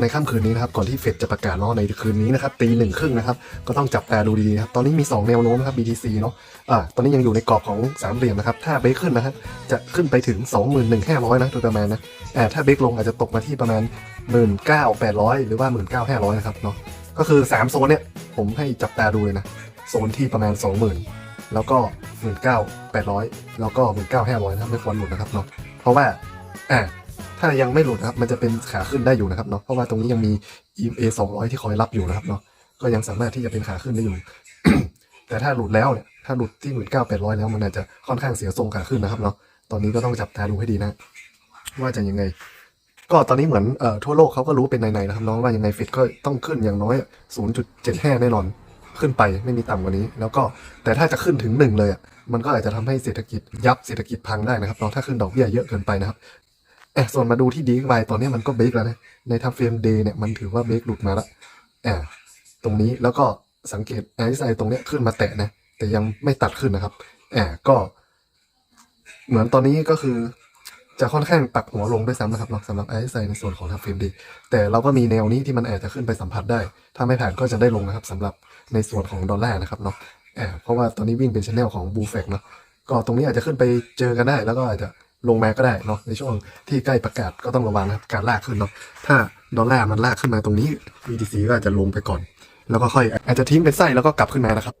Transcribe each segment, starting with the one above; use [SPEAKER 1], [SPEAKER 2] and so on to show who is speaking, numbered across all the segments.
[SPEAKER 1] ในค่ำคืนนี้นะครับก่อนที่เฟดจะประกาศเนาะในคืนนี้นะครับตีหนึ่งครึ่งนะครับก็ต้องจับตาดูดีนะครับตอนนี้มี 2 แนวโน้มนะครับ BTC เนาะอ่าตอนนี้ยังอยู่ในกรอบของสามเหลี่ยมนะครับถ้าเบรกขึ้นนะฮะจะขึ้นไปถึง 21,500นะโดยประมาณนะอ่าถ้าเบรกลงอาจจะตกมาที่ประมาณ 19,800 หรือว่า 19,500 นะครับเนาะก็คือ 3 โซนเนี่ยผมให้จับตาดูเลยนะโซนที่ประมาณ 20,000 แล้วก็ 19,800 แล้วก็ 19,500นะครับไม่ควรหลุดนะครับเนาะเพราะว่าอ่า ถ้ายังไม่หลุดนะครับ มันจะเป็นขาขึ้นได้อยู่นะครับเนาะ เพราะว่าตรงนี้ยังมี EMA 200 ที่คอยรับอยู่นะครับเนาะ ก็ยังสามารถที่จะเป็นขาขึ้นได้อยู่ แต่ถ้าหลุดแล้วเนี่ย ถ้าหลุดที่19,800แล้วมันอาจจะค่อนข้างเสียทรงขาขึ้นนะครับเนาะ ตอนนี้ก็ต้องจับตาดูให้ดีนะ ว่าจะยังไง ก็ตอนนี้เหมือนเอ่อทั่วโลกเขาก็รู้เป็นในๆนะครับน้องว่ายังไงเฟดก็ต้องขึ้นอย่างน้อย 0.75 แน่นอนขึ้นไปไม่มีต่ำกว่านี้ แล้วก็แต่ถ้าจะขึ้นถึงหนึ่งเลยอะมันก็อาจจะทำให้เศรษฐกิจยับเศรษฐกิจพังได้นะครับเนาะถ้าขึ้นดอกเบี้ยเยอะเกินไปนะครับ อบส่วนมาดูที่ดีไวตอนนี้มันก็เบรกแล้วนะ ในทัฟเฟรมเดย์เนี่ยมันถือว่าเบรกหลุดมาแล้วแอตรงนี้แล้วก็สังเกตไอซ์ไอตรงเนี้ยขึ้นมาแตะนะ แต่ยังไม่ตัดขึ้นนะครับแอบก็ เหมือนตอนนี้ก็คือจะค่อนข้างปักหัวลงด้วยซ้ำนะครับสำหรับไอซ์ไอในส่วนของทัฟเฟรมเดย์แต่เราก็มีแนวนี้ที่มันอาจจะขึ้นไปสัมผัสได้ ถ้าไม่ผ่านก็จะได้ลงนะครับสำหรับในส่วนของดอลลาร์นะครับเนาะแอบเพราะว่าตอนนี้วิ่งเป็นชแนลของบูเฟกเนาะก็ตรงนี้อาจจะขึ้นไปเจอกันได้ แล้วก็อาจจะ ลงมาก็ได้เนาะในช่วงที่ใกล้ประกาศก็ต้องระวังนะครับการลากขึ้นเนาะถ้าดอลลาร์มันลากขึ้นมาตรงนี้ BTC ก็อาจจะลงไปก่อน แล้วก็ค่อยอาจจะทิ้งเป็นไส้แล้วก็กลับขึ้นมานะครับ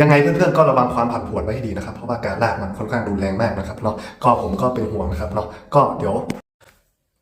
[SPEAKER 1] ยังไงเพื่อนๆก็ระวังความผันผวนไว้ให้ดีนะครับ เพราะว่าการลากมันค่อนข้างรุนแรงมากนะครับเนาะก็ผมก็เป็นห่วงนะครับเนาะก็เดี๋ยว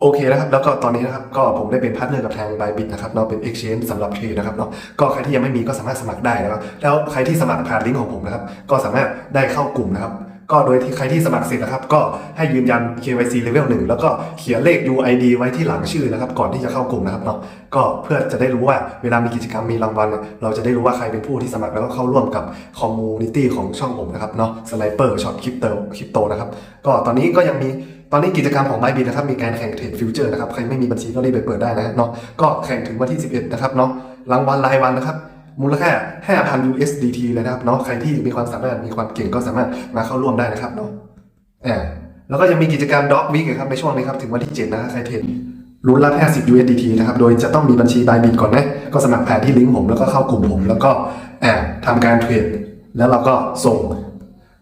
[SPEAKER 1] โอเคนะครับแล้วก็ตอนนี้นะครับก็ผมได้เป็นพาร์ทเนอร์กับทาง Bybit นะครับเนาะเป็น Exchange สำหรับเทรดนะครับเนาะก็ใครที่ยังไม่มีก็สามารถสมัครได้นะครับแล้วใครที่สมัครผ่านลิงก์ของผมนะครับก็สามารถได้เข้ากลุ่มนะครับ ก็โดยที่ใครที่สมัครเสร็จนะครับ ก็ให้ยืนยัน KYC level 1 แล้วก็เขียนเลข UID ไว้ที่หลังชื่อนะครับ ก่อนที่จะเข้ากลุ่มนะครับเนาะก็เพื่อจะได้รู้ว่าเวลามีกิจกรรมมีรางวัล เราจะได้รู้ว่าใครเป็นผู้ที่สมัครแล้วก็เข้าร่วมกับคอมมูนิตี้ของช่องผมนะครับเนาะสไนเปอร์ช็อตคริปโตคริปโตนะครับก็ตอนนี้ก็ยังมีตอนนี้กิจกรรมของ Bybit นะครับมีการแข่งเทรดฟิวเจอร์นะครับใครไม่มีบัญชีก็รีบไปเปิดได้นะเนาะก็แข่งถึงวันที่ 11 นะครับเนาะรางวัลรายวันนะครับ มูลค่า 5,000 USDT เลยนะครับเนาะใครที่มีความสามารถมีความเก่งก็สามารถมาเข้าร่วมได้นะครับเนาะอ่าแล้วก็ยังมีกิจกรรม Dog Week นะครับในช่วงนี้ครับถึงวันที่ 7 นะครับใครเทรดลุ้นรับ50 USDT นะครับ โดยจะต้องมีบัญชี Bybit ก่อนนะ ก็สมัครผ่านที่ลิงก์ผมแล้วก็เข้ากลุ่มผม แล้วก็แอบทำการเทรด แล้วเราก็ส่ง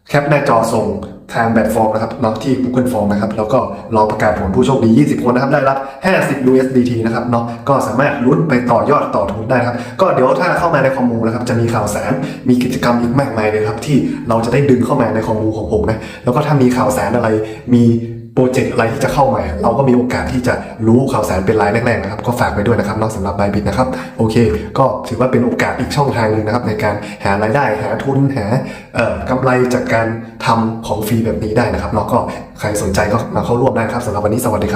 [SPEAKER 1] แคปหน้าจอส่งทางแบบฟอร์มนะครับเนาะที่ Google Form นะครับแล้วก็รอประกาศผลผู้โชคดี 20 คนนะครับได้รับ 50 USDT นะครับเนาะก็สามารถลุ้นไปต่อยอดต่อทุนได้ครับ ก็เดี๋ยวถ้าเข้ามาในคอมมูนะครับจะมีข่าวสารมีกิจกรรมอีกมากมายเลยครับที่เราจะได้ดึงเข้ามาในคอมมูของผมนะแล้วก็ถ้ามีข่าวสารอะไรมี โปรเจกต์อะไรที่จะเข้ามา เราก็มีโอกาสที่จะรู้ข่าวสารเป็นรายแรกๆนะครับ ก็ฝากไปด้วยนะครับนอกสำหรับบบิทนะครับโอเค ก็ถือว่าเป็นโอกาสอีกช่องทางหนึงนะครับ ในการหารายได้หาทุนหากำไรจากการทำของฟรีแบบนี้ได้นะครับเราก็ใครสนใจก็มาเข้าร่วมได้ครับสำหรับวันนี้สวัสดีครับ